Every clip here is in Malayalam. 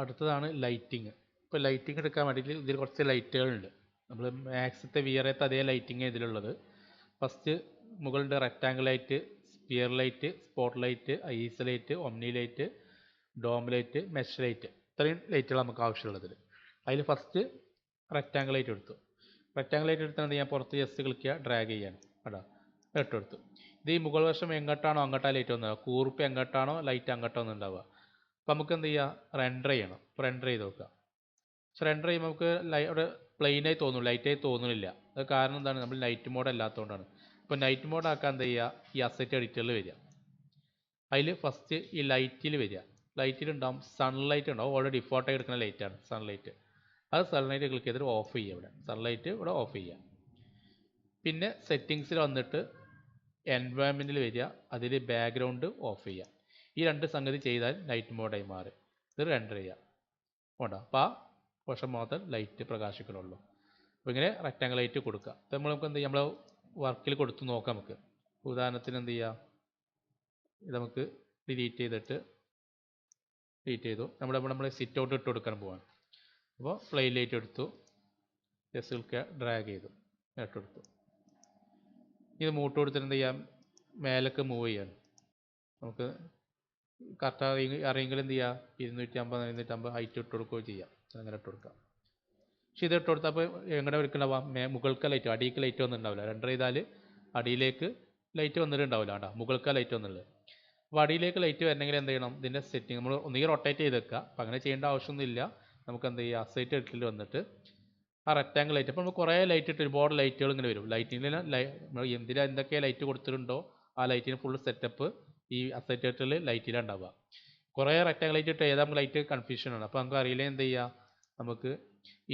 അടുത്തതാണ് ലൈറ്റിങ് ഇപ്പോൾ ലൈറ്റിങ് എടുക്കാൻ വേണ്ടിയിട്ട് ഇതിൽ കുറച്ച് ലൈറ്റുകളുണ്ട് നമ്മൾ മാക്സിത്തെ വിയറത്തെ അതേ ലൈറ്റിങ് ഇതിലുള്ളത്. ഫസ്റ്റ് മുകളിൽ rectangle light sphere light spot light IES light omni light dome light mesh light ഇത്രയും ലൈറ്റുകൾ നമുക്ക് ആവശ്യമുള്ളതിൽ അതിൽ ഫസ്റ്റ് റെക്റ്റാങ്കിൾ ലൈറ്റ് എടുത്തു. റെക്റ്റാങ്കിൾ ലൈറ്റ് എടുത്തുകൊണ്ട് ഞാൻ പുറത്ത് ജസ്റ്റ് ക്ലിക്ക് ഡ്രാഗ് ചെയ്യാണ്. കേട്ടോ ഇട്ടെടുത്തു ഇത് ഈ മുകൾ വശം എങ്ങോട്ടാണോ അങ്ങോട്ടാ ലൈറ്റ് വന്നത്. കൂർപ്പ് എങ്ങോട്ടാണോ ലൈറ്റ് അങ്ങോട്ടോ ഉണ്ടാവുക. അപ്പോൾ നമുക്ക് എന്ത് ചെയ്യുക റെൻഡർ ചെയ്യണം റെൻഡർ ചെയ്ത് നോക്കുക പക്ഷെ റെൻഡർ ചെയ്യുമ്പോൾ നമുക്ക് ലൈ അവിടെ പ്ലെയിനായി തോന്നും ലൈറ്റായി തോന്നുന്നില്ല അത് കാരണം എന്താണ്? നമ്മൾ നൈറ്റ് മോഡ് അല്ലാത്തതുകൊണ്ടാണ് അപ്പോൾ നൈറ്റ് മോഡ് ആക്കാൻ എന്ത് ചെയ്യുക ഈ അസറ്റ് എഡിറ്ററിൽ വരിക. അതിൽ ഫസ്റ്റ് ഈ ലൈറ്റിൽ വരിക. ലൈറ്റിൽ ഉണ്ടാവും. സൺലൈറ്റ് ഉണ്ടാവും. ഓൾറെഡി ഡിഫോൾട്ടായി എടുക്കുന്ന ലൈറ്റാണ് സൺലൈറ്റ് അത് സൺലൈറ്റ് ക്ലിക്ക് ചെയ്തിട്ട് ഓഫ് ചെയ്യുക ഇവിടെ. സൺലൈറ്റ് ഇവിടെ ഓഫ് ചെയ്യുക പിന്നെ സെറ്റിങ്സിൽ വന്നിട്ട് എൻവയോൺമെന്റിൽ വരിക. അതിൽ ബാക്ക്ഗ്രൗണ്ട് ഓഫ് ചെയ്യുക ഈ രണ്ട് സംഗതി ചെയ്താൽ ലൈറ്റ് മോഡായി മാറും. ഇത് റെൻഡർ ചെയ്യുക വേണ്ട അപ്പോൾ ആ വശം മാത്രം ലൈറ്റ് പ്രകാശിക്കണുള്ളൂ. അപ്പോൾ ഇങ്ങനെ റെക്റ്റാങ്കിൾ ലൈറ്റ് കൊടുക്കുക അപ്പോൾ നമ്മൾ നമുക്ക് എന്ത് ചെയ്യാം? നമ്മൾ വർക്കിൽ കൊടുത്ത് നോക്കാം നമുക്ക്. ഉദാഹരണത്തിന് എന്ത് ചെയ്യാം? ഇത് നമുക്ക് ഡിലീറ്റ് ചെയ്തിട്ട് ഡിലീറ്റ് ചെയ്തു. നമ്മുടെ നമ്മൾ സിറ്റ് ഔട്ട് ഇട്ട് കൊടുക്കാൻ പോവാണ്. അപ്പോൾ പ്ലെയിൻ ലൈറ്റ് എടുത്തു. ജസ്റ്റ് ഡ്രാഗ് ചെയ്തു. ഇട്ട് കൊടുത്തു. ഇത് മൂട്ട് കൊടുത്തിട്ട് എന്ത് ചെയ്യാം? മേലേക്ക് മൂവ് ചെയ്യാൻ നമുക്ക് കറക്റ്റ് അറിയ അറിയെങ്കിൽ എന്ത് ചെയ്യുക ഇരുന്നൂറ്റി അമ്പത് ഇരുന്നൂറ്റമ്പത് ഹൈറ്റ് ഇട്ട് കൊടുക്കുകയോ ചെയ്യാം. അങ്ങനെ ഇട്ട് കൊടുക്കാം. പക്ഷേ ഇത് ഇട്ട് കൊടുത്താൽ അപ്പോൾ എങ്ങനെ വരയ്ക്കണ്ടാവാം മേ മുകൾക്ക് ലൈറ്റ് അടിയിലേക്ക് ലൈറ്റ് വന്നിട്ടുണ്ടാവില്ല. രണ്ടര ചെയ്താൽ അടിയിലേക്ക് ലൈറ്റ് വന്നിട്ടുണ്ടാവില്ല കേട്ടോ. മുകൾക്ക് ലൈറ്റ് വന്നുള്ളത് അപ്പോൾ അടിയിലേക്ക് ലൈറ്റ് വരണമെങ്കിൽ എന്ത് ചെയ്യണം? ഇതിന്റെ സെറ്റിംഗ് നമ്മൾ ഒന്നുകിൽ റൊട്ടേറ്റ് ചെയ്ത് വെക്കുക. അപ്പോൾ അങ്ങനെ ചെയ്യേണ്ട ആവശ്യമൊന്നുമില്ല. നമുക്ക് എന്ത് ചെയ്യുക അസൈറ്റ് എട്ടിൽ വന്നിട്ട് ആ റെക്റ്റാങ്കിൾ ലൈറ്റ് അപ്പോൾ നമ്മൾ കുറേ ലൈറ്റ് ഇട്ട് ഒരുപാട് ലൈറ്റുകൾ ഇങ്ങനെ വരും. ലൈറ്റിങ്ങിൽ നമ്മൾ എന്തിനാ എന്തൊക്കെ ലൈറ്റ് കൊടുത്തിട്ടുണ്ടോ ആ ലൈറ്റിന് ഫുൾ സെറ്റപ്പ് ഈ അസറ്റേറ്റിൽ ലൈറ്റിലാണ് ഉണ്ടാവുക കുറേ റെക്റ്റാങ്കിൾ ലൈറ്റ് ഇട്ട് ഏതാ ലൈറ്റ് കൺഫ്യൂഷനാണ് അപ്പോൾ നമുക്ക് അറിയില്ല എന്ത് ചെയ്യുക നമുക്ക്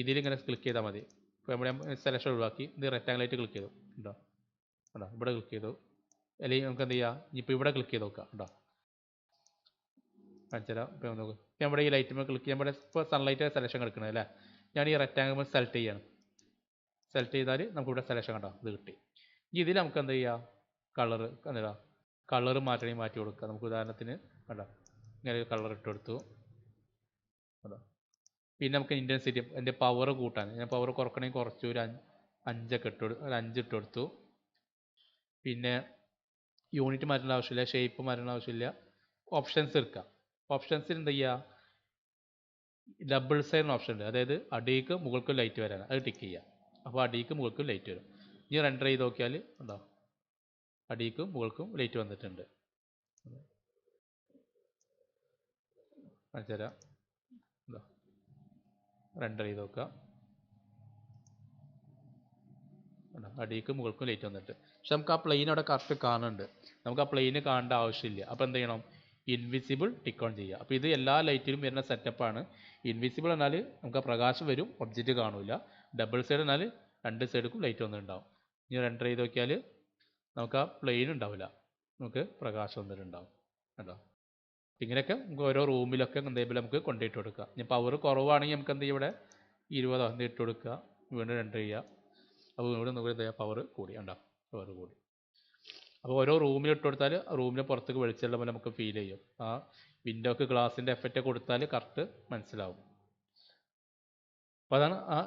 ഇതിലിങ്ങനെ ക്ലിക്ക് ചെയ്താൽ മതി. ഇപ്പോൾ നമ്മുടെ സെലക്ഷൻ ഒഴിവാക്കി ഇത് റെക്റ്റാങ്കിൾ ലൈറ്റ് ക്ലിക്ക് ചെയ്തു. ഉണ്ടോ ഉണ്ടോ ഇവിടെ ക്ലിക്ക് ചെയ്തു. അല്ലെങ്കിൽ നമുക്ക് എന്ത് ചെയ്യാം? ഇനിയിപ്പോൾ ഇവിടെ ക്ലിക്ക് ചെയ്ത് നോക്കാം. ഉണ്ടോ കാണിച്ചു തരാം. ഇപ്പോൾ നോക്കുക ഇപ്പോൾ നമ്മുടെ ഈ ലൈറ്റ് ക്ലിക്ക് ചെയ്യാൻ ഇവിടെ ഇപ്പോൾ സൺലൈറ്റ് സെലക്ഷൻ കിടക്കുന്നത് അല്ലേ? ഞാൻ ഈ റെക്റ്റാങ്കിൾ സെലക്ട് ചെയ്യണം. സെലക്ട് ചെയ്താൽ നമുക്കിവിടെ സെലക്ഷൻ കണ്ടോ? ഇത് കിട്ടി. ഇനി ഇതിൽ നമുക്ക് എന്ത് ചെയ്യാം? കളർ എന്താ കളർ മാറ്റണമെങ്കിൽ മാറ്റി കൊടുക്കുക. നമുക്ക് ഉദാഹരണത്തിന് കണ്ടോ ഇങ്ങനെ കളർ ഇട്ട് കൊടുത്തു. കണ്ടോ? പിന്നെ നമുക്ക് ഇന്റൻസിറ്റി എന്റെ പവർ കൂട്ടാൻ. ഞാൻ പവർ കുറക്കണമെങ്കിൽ കുറച്ച് ഒരു അഞ്ച് അഞ്ചൊക്കെ ഇട്ട് ഒരു അഞ്ച് ഇട്ട് കൊടുത്തു. പിന്നെ യൂണിറ്റ് മാറ്റേണ്ട ആവശ്യമില്ല ഷേപ്പ് മാറ്റേണ്ട ആവശ്യമില്ല. ഓപ്ഷൻസ് എടുക്കുക ഓപ്ഷൻസിൽ എന്താ ചെയ്യുക? ഡബിൾ സൈൻ ഓപ്ഷൻ ഉണ്ട്. അതായത് അടിയിക്ക് മുകൾക്ക് ലൈറ്റ് വരാൻ അത് ടിക്ക് ചെയ്യുക. അപ്പോൾ അടിയിക്ക് മുകൾക്ക് ലൈറ്റ് വരും. ഇനി റെൻഡർ ചെയ്ത് നോക്കിയാൽ ഉണ്ടോ അടിയിക്കും മുകൾക്കും ലൈറ്റ് വന്നിട്ടുണ്ട്. കാണിച്ചു റെൻഡർ ചെയ്ത് നോക്കുക അടിക്കും മുകൾക്കും ലൈറ്റ് വന്നിട്ട്. പക്ഷെ നമുക്ക് ആ പ്ലെയിൻ അവിടെ കറക്റ്റ് കാണുന്നുണ്ട്. നമുക്ക് ആ പ്ലെയിന് കാണേണ്ട ആവശ്യമില്ല. അപ്പോൾ എന്ത് ചെയ്യണം? ഇൻവിസിബിൾ ടിക്ക് ഓൺ ചെയ്യുക. അപ്പോൾ ഇത് എല്ലാ ലൈറ്റിലും വരുന്ന സെറ്റപ്പാണ് ഇൻവിസിബിൾ എന്നാൽ നമുക്ക് ആ പ്രകാശം വരും ഒബ്ജക്റ്റ് കാണില്ല ഡബിൾ സൈഡ് എന്നാൽ രണ്ട് സൈഡിലും ലൈറ്റ് വന്നിട്ടുണ്ടാവും. ഇനി റെൻഡർ ചെയ്ത് നോക്കിയാൽ നമുക്ക് ആ പ്ലെയിൻ ഉണ്ടാവില്ല. നമുക്ക് പ്രകാശം വന്നിട്ടുണ്ടാവും കേട്ടോ. ഇങ്ങനെയൊക്കെ നമുക്ക് ഓരോ റൂമിലൊക്കെ എന്തെങ്കിലും നമുക്ക് കൊണ്ടിട്ട് കൊടുക്കുക. ഇനി പവർ കുറവാണെങ്കിൽ നമുക്ക് എന്ത് ചെയ്യും ഇവിടെ? ഇരുപതോ എന്ത് ഇട്ട് കൊടുക്കുക. വീണ്ടും രണ്ട് ചെയ്യുക. അപ്പോൾ ഇവിടെ നമുക്ക് എന്താ പവർ കൂടി. ഉണ്ടാവും പവർ കൂടി. അപ്പോൾ ഓരോ റൂമിൽ ഇട്ട് കൊടുത്താൽ റൂമിന് പുറത്തേക്ക് വെളിച്ചമുള്ള പോലെ നമുക്ക് ഫീൽ ചെയ്യും. ആ വിൻഡോക്ക് ഗ്ലാസിന്റെ എഫക്റ്റ് കൊടുത്താൽ കറക്റ്റ് മനസ്സിലാവും. അപ്പോൾ അതാണ് ആ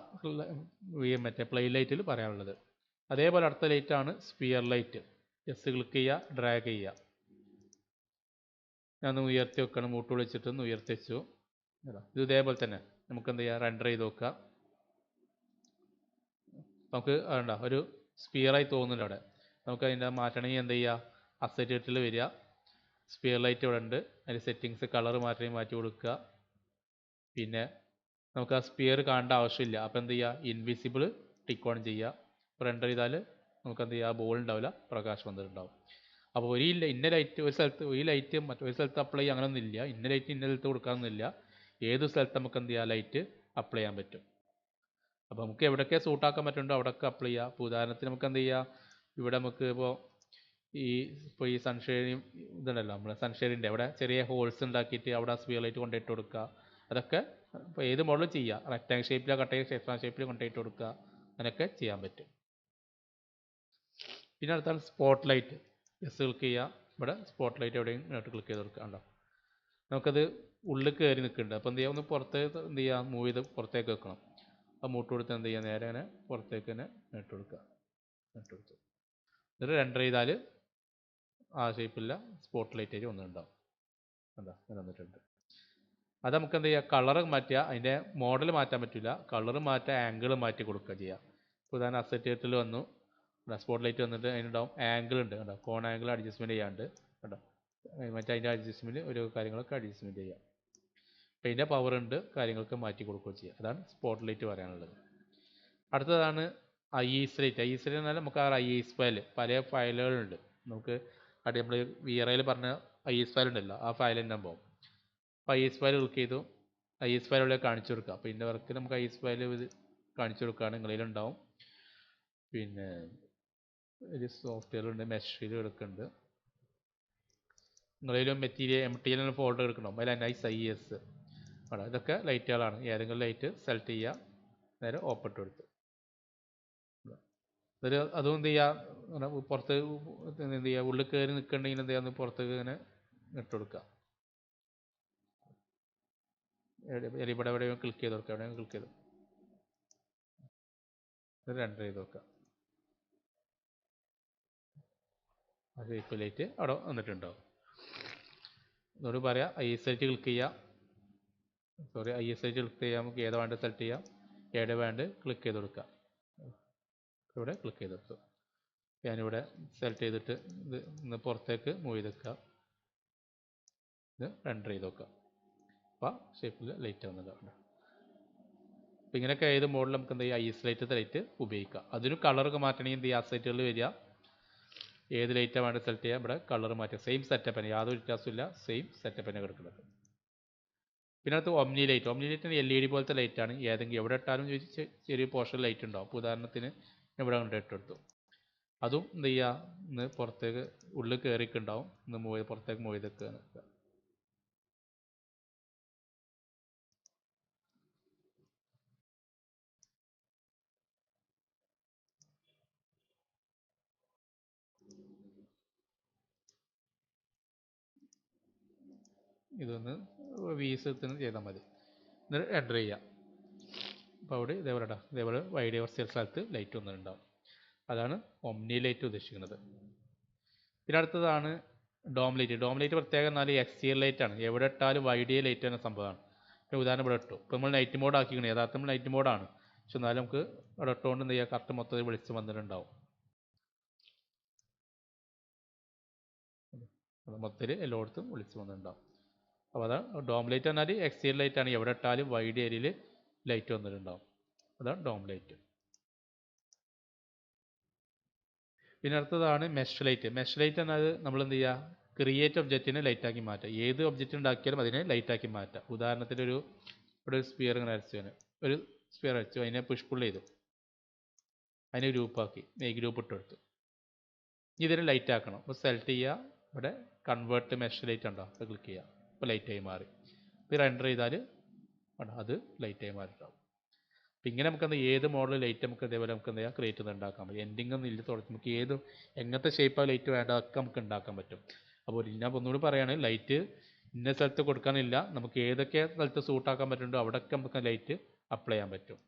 മറ്റേ പ്ലെയിൻ ലൈറ്റിൽ പറയാനുള്ളത്. അതേപോലെ അടുത്ത ലൈറ്റാണ് സ്പിയർ ലൈറ്റ് ജസ്റ്റ് ക്ലിക്ക് ചെയ്യുക ഡ്രാഗ് ചെയ്യുക. ഞാൻ ഉയർത്തി വെക്കണം മൂട്ട് വിളിച്ചിട്ടൊന്ന് ഉയർത്തി വെച്ചു. ഇത് ഇതേപോലെ തന്നെ. നമുക്ക് എന്ത് ചെയ്യാം? റെൻഡർ ചെയ്ത് നോക്കുക. നമുക്ക് വേണ്ട ഒരു സ്പിയറായി തോന്നുന്നില്ല അവിടെ. നമുക്ക് അതിന്റെ മാറ്റണമെങ്കിൽ എന്ത് ചെയ്യുക? അസറ്റേറ്റിൽ വരിക. സ്പിയർ ലൈറ്റ് ഇവിടെ ഉണ്ട്. അതിന്റെ സെറ്റിങ്സ് കളർ മാറ്റി മാറ്റി കൊടുക്കുക. പിന്നെ നമുക്ക് ആ സ്പിയർ കാണേണ്ട ആവശ്യമില്ല. അപ്പോൾ എന്ത് ചെയ്യുക? ഇൻവിസിബിൾ ടിക്കോൺ ഓൺ ചെയ്യുക എന്റർ ചെയ്താൽ നമുക്ക് എന്ത് ചെയ്യുക ബോൾ ഉണ്ടാവില്ല. പ്രകാശം വന്നിട്ടുണ്ടാവും. അപ്പോൾ ഒരു ഇന്ന ലൈറ്റ് ഒരു സ്ഥലത്ത് ഈ ലൈറ്റ് മറ്റൊരു സ്ഥലത്ത് അപ്ലൈ ചെയ്യുക അങ്ങനെയൊന്നും ഇല്ല. ഇന്ന ലൈറ്റ് ഇന്ന സ്ഥലത്ത് കൊടുക്കാമെന്നില്ല ഏത് സ്ഥലത്ത് നമുക്ക് എന്ത് ചെയ്യാം? ലൈറ്റ് അപ്ലൈ ചെയ്യാൻ പറ്റും. അപ്പോൾ നമുക്ക് എവിടെയൊക്കെ സൂട്ടാക്കാൻ പറ്റുന്നുണ്ടോ അവിടെയൊക്കെ അപ്ലൈ ചെയ്യുക ഇപ്പോൾ ഉദാഹരണത്തിന് നമുക്ക് എന്ത് ചെയ്യാം? ഇവിടെ നമുക്ക് ഇപ്പോൾ ഈ ഇപ്പോൾ ഈ സൺഷെയിനും ഇതുണ്ടല്ലോ. നമ്മൾ സൺഷെയ്ഡിന്റെ അവിടെ ചെറിയ ഹോൾസ് ഉണ്ടാക്കിയിട്ട് അവിടെ സ്പിയർ ലൈറ്റ് കൊണ്ടുപോയിട്ട് കൊടുക്കുക. അതൊക്കെ ഇപ്പോൾ ഏത് മോഡലും ചെയ്യുക റെക്ടാങ്കിൾ ഷേപ്പിലോ ഷേപ്പ് ഷേപ്പിലോ കൊണ്ടുപോയിട്ട് കൊടുക്കുക. അങ്ങനെയൊക്കെ ചെയ്യാൻ പറ്റും. പിന്നെ അടുത്താണ് സ്പോട്ട് ലൈറ്റ് എസ് ക്ലിക്ക് ചെയ്യുക ഇവിടെ സ്പോട്ട് ലൈറ്റ് എവിടെയും ഇങ്ങോട്ട് ക്ലിക്ക് ചെയ്ത് കൊടുക്കുക ഉണ്ടോ നമുക്കത് ഉള്ളിൽ കയറി നിൽക്കുന്നുണ്ട്. അപ്പോൾ എന്ത് ചെയ്യുക ഒന്ന് പുറത്തേക്ക് എന്ത് ചെയ്യുക മൂവ് ചെയ്ത് പുറത്തേക്ക് വെക്കണം. ആ മൂട്ട് കൊടുത്ത് എന്ത് ചെയ്യുക നേരെ അങ്ങനെ പുറത്തേക്ക് തന്നെ ഇട്ട് കൊടുക്കുക. ഇട്ട് കൊടുത്തു. എന്നിട്ട് രണ്ടർ ചെയ്താൽ ആ ഷേപ്പില്ല സ്പോട്ട് ലൈറ്റ് ആയിട്ട് ഒന്നുണ്ടാവും എന്താ അങ്ങനെ വന്നിട്ടുണ്ട്. അത് നമുക്ക് എന്ത് ചെയ്യുക കളറ് മാറ്റുക. അതിന്റെ മോഡൽ മാറ്റാൻ പറ്റില്ല. കളറ് മാറ്റുക ആംഗിൾ മാറ്റി കൊടുക്കുക ചെയ്യുക ഉദാഹരണം അസറ്റേറ്റിൽ വന്നു. സ്പോട്ട് ലൈറ്റ് വന്നിട്ട് അതിനുണ്ടാവും ആംഗിൾ ഉണ്ട് കണ്ടോ? കോൺ ആംഗിൾ അഡ്ജസ്റ്റ്മെന്റ് ചെയ്യാണ്ട് കണ്ടോ? ഏ, മറ്റേ അതിന്റെ അഡ്ജസ്റ്റ്മെന്റ് ഒരു കാര്യങ്ങളൊക്കെ അഡ്ജസ്റ്റ്മെന്റ് ചെയ്യാം. അപ്പോൾ അതിന്റെ പവർ ഉണ്ട് കാര്യങ്ങളൊക്കെ മാറ്റി കൊടുക്കുകയും ചെയ്യാം. അതാണ് സ്പോട്ട് ലൈറ്റ് പറയാനുള്ളത്. അടുത്തതാണ് I S light I S light എന്നാൽ നമുക്ക് ആ ഐ എസ് ഫയൽ പല ഫയലുകളുണ്ട് നമുക്ക് അടി നമ്മൾ വി ആർ ഐയിൽ പറഞ്ഞ ഐ എസ് ഫയൽ ഉണ്ടല്ലോ ആ ഫയൽ തന്നെ പോകും അപ്പോൾ ഐ എസ് ഫയൽ ക്ലിക്ക് ചെയ്തു. ഐ എസ് ഫയൽ ഇവിടെ കാണിച്ചു കൊടുക്കുക അപ്പോൾ ഇതിന്റെ വർക്ക് നമുക്ക് ഐ എസ് ഫയൽ കാണിച്ചു കൊടുക്കുകയാണ്. നിങ്ങളിലുണ്ടാവും പിന്നെ ഒരു സോഫ്റ്റ്വെയർ ഉണ്ട് മെഷീൽ എടുക്കുന്നുണ്ട്. നിങ്ങളിലും material M T L folder എടുക്കണം? അതിൽ നൈസ് ഐ എസ് അവിടെ ഇതൊക്കെ ലൈറ്റുകളാണ് ഏതെങ്കിലും ലൈറ്റ് സെലക്ട് ചെയ്യുക നേരെ ഓപ്പൺ ഇട്ട് കൊടുത്ത് ഒരു അതും എന്ത് ചെയ്യുക? പുറത്ത് എന്ത് ചെയ്യുക? ഉള്ളിൽ കയറി നിൽക്കണ്ടെങ്കിൽ എന്ത് ചെയ്യുക? ഒന്ന് പുറത്തേക്ക് ഇങ്ങനെ ഇട്ട് കൊടുക്കുക. എവിടെ- എവിടെയും ക്ലിക്ക് ചെയ്ത് കൊടുക്കുക. എവിടെയും ക്ലിക്ക് ചെയ്ത് രണ്ടര ചെയ്ത് നോക്കുക ആ ഈക്വലേറ്റ് ലൈറ്റ് അവിടെ വന്നിട്ടുണ്ടാവും എന്നോട് പറയാം ഐ എസ് ടി ക്ലിക്ക് ചെയ്യാം. Sorry I S T click ചെയ്യാം. നമുക്ക് ഏതാ വേണ്ടത് സെലക്ട് ചെയ്യാം. ഏടെ വേണ്ട ക്ലിക്ക് ചെയ്ത് കൊടുക്കാം. ഇവിടെ ക്ലിക്ക് ചെയ്ത് കൊടുത്തു. ഞാനിവിടെ സെലക്ട് ചെയ്തിട്ട് ഇത് ഇന്ന് പുറത്തേക്ക് മൂവ് ചെയ്ത് വെക്കുക ഇത് റെൻഡർ ചെയ്ത് വെക്കുക അപ്പോൾ ഷേപ്പിൽ ലൈറ്റ് വന്നതാണ് അപ്പോൾ ഇങ്ങനെയൊക്കെ ഏത് മോഡൽ നമുക്ക് എന്ത് ചെയ്യുക ഐ എസ് ലൈറ്റ് ലൈറ്റ് ഉപയോഗിക്കാം. അതിന് കളറൊക്കെ മാറ്റണമെങ്കിൽ എന്ത് ചെയ്യുക ആ സൈറ്റുകളിൽ വരിക. ഏത് ലൈറ്റാണ് സെലക്ട് ചെയ്യുക? ഇവിടെ കളർ മാറ്റുക. സെയിം സെറ്റപ്പ് തന്നെ. യാതൊരു വ്യത്യാസമില്ല സെയിം സെറ്റപ്പ് തന്നെ കിടക്കുന്നത്. പിന്നെ അടുത്ത് omni light omni light L E D പോലത്തെ ലൈറ്റാണ് ഏതെങ്കിലും എവിടെ ഇട്ടാലും ചോദിച്ച് ചെറിയ പോർഷൻ ലൈറ്റ് ഉണ്ടാവും. അപ്പോൾ ഉദാഹരണത്തിന് ഇവിടെ കൊണ്ട് ഇട്ടെടുത്തു അതും എന്ത് ചെയ്യുക? ഇന്ന് പുറത്തേക്ക് ഉള്ളിൽ കയറിക്കുണ്ടാവും ഇന്ന് മൂവ് ചെയ്ത് പുറത്തേക്ക് മൂവ് ചെയ്തൊക്കെ നിൽക്കുക ഇതൊന്ന് വീസത്തിന് ചെയ്താൽ മതി. എന്നിട്ട് എന്റർ ചെയ്യാം. അപ്പോൾ അവിടെ ഇതേപോലെ ഇതേപോലെ വൈഡ് കുറച്ച് സ്ഥലത്ത് ലൈറ്റ് ഒന്നും ഉണ്ടാവും അതാണ് ഒമ്നി ലൈറ്റ് ഉദ്ദേശിക്കുന്നത്. പിന്നെ അടുത്തതാണ് ഡോം ലൈറ്റ് ഡോം ലൈറ്റ് പ്രത്യേകം എന്നാൽ എക്സ്റ്റീരിയർ ലൈറ്റ് ആണ്. എവിടെ ഇട്ടാലും വൈഡ് ലൈറ്റ് എന്ന സംഭവമാണ്. ഇപ്പോൾ ഉദാഹരണം ഇവിടെ ഇട്ടു. ഇപ്പോൾ നമ്മൾ നൈറ്റ് മോഡ് ആക്കിക്കണേ യഥാർത്ഥം നൈറ്റ് മോഡാണ് പക്ഷെ എന്നാലും നമുക്ക് ഇവിടെ ഇട്ടുകൊണ്ട് എന്ത് ചെയ്യുക കറക്റ്റ് മൊത്തത്തിൽ വിളിച്ച് വന്നിട്ടുണ്ടാവും. മൊത്തത്തിൽ എല്ലായിടത്തും വിളിച്ച് വന്നിട്ടുണ്ടാവും. അപ്പോൾ അതാണ് ഡോം ലൈറ്റ് എന്നാൽ എക്സ്റ്റീരിയർ ലൈറ്റ് ആണ്. എവിടെ ഇട്ടാലും വൈഡ് ഏരിയയിൽ ലൈറ്റ് വന്നിട്ടുണ്ടാവും. അതാണ് ഡോം ലൈറ്റ് പിന്നെ അടുത്തതാണ് മെഷ് ലൈറ്റ് മെഷ് ലൈറ്റ് എന്നാൽ നമ്മൾ എന്ത് ചെയ്യുക? ക്രിയേറ്റ് ഒബ്ജക്റ്റിനെ ലൈറ്റാക്കി മാറ്റുക. ഏത് ഒബ്ജക്റ്റ് ഉണ്ടാക്കിയാലും അതിനെ ലൈറ്റാക്കി മാറ്റുക. ഉദാഹരണത്തിന് ഒരു ഇവിടെ ഒരു സ്പിയർ ഇങ്ങനെ അരച്ചു ഒരു സ്പിയർ അരച്ചു അതിനെ പുഷ് പുൾ ചെയ്തു. അതിനെ ഗ്രൂപ്പാക്കി നെയ് ഗ്രൂപ്പ് ഇട്ട് കൊടുത്തു. ഇതിനെ ലൈറ്റ് ആക്കണം. അപ്പോൾ സെലക്ട് ചെയ്യുക. ഇവിടെ കൺവേർട്ട് മെഷ് ലൈറ്റ് ഉണ്ടോ? അത് ക്ലിക്ക് ചെയ്യുക. ഇപ്പോൾ ലൈറ്റായി മാറി. ഇപ്പോൾ റെൻഡർ ചെയ്താൽ അത് ലൈറ്റായി മാറിയിട്ടുണ്ടാവും അപ്പം ഇങ്ങനെ നമുക്ക് എന്താ ഏത് മോഡൽ ലൈറ്റ് നമുക്ക് ഇതേപോലെ നമുക്ക് എന്താ ക്രിയേറ്റ് ചെയ്ത് ഉണ്ടാക്കാൻ പറ്റും എൻഡിങ് ഒന്നും ഇല്ല തുടച്ച് നമുക്ക് ഏത് എങ്ങനത്തെ ഷേപ്പാണ് ലൈറ്റ് വേണ്ട അതൊക്കെ നമുക്ക് ഉണ്ടാക്കാൻ പറ്റും. അപ്പോൾ ഞാൻ ഒന്നുകൂടി പറയുകയാണ് ലൈറ്റ് ഇന്ന സ്ഥലത്ത് കൊടുക്കാനില്ല. നമുക്ക് ഏതൊക്കെ സ്ഥലത്ത് സൂട്ടാക്കാൻ പറ്റുന്നുണ്ടോ അവിടെയൊക്കെ നമുക്ക് ലൈറ്റ് അപ്ലൈ ചെയ്യാൻ പറ്റും.